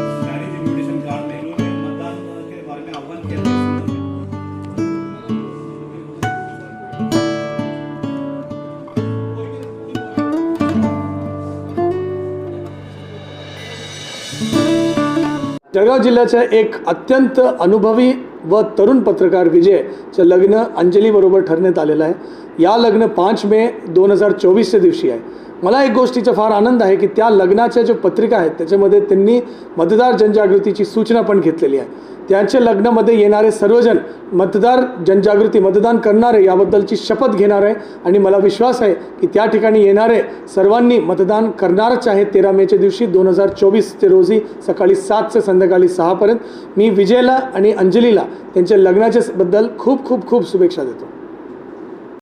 जळगाव जिल्ह्याच्या एक अत्यंत अनुभवी व तरुण पत्रकार विजयचं लग्न अंजलीबरोबर ठरण्यात आलेलं आहे. या लग्न पाच मे दोन हजार चोवीसच्या दिवशी आहे. मला एक गोष्टीचा फार आनंद आहे की त्या लग्नाच्या ज्या पत्रिका आहेत त्याच्यामध्ये त्यांनी मतदार जनजागृतीची सूचना पण घेतलेली आहे. त्यांच्या लग्नामध्ये येणारे सर्वजण मतदार जनजागृती मतदान करणारे याबद्दलची शपथ घेणार आहे आणि मला विश्वास आहे की त्या ठिकाणी येणारे सर्वांनी मतदान करणारच आहे तेरा मेच्या दिवशी दोन हजार चोवीसचे रोजी सकाळी सात ते संध्याकाळी सहापर्यंत. मी विजयला आणि अंजलीला त्यांच्या लग्नाच्या बद्दल खूप खूप खूप शुभेच्छा देतो.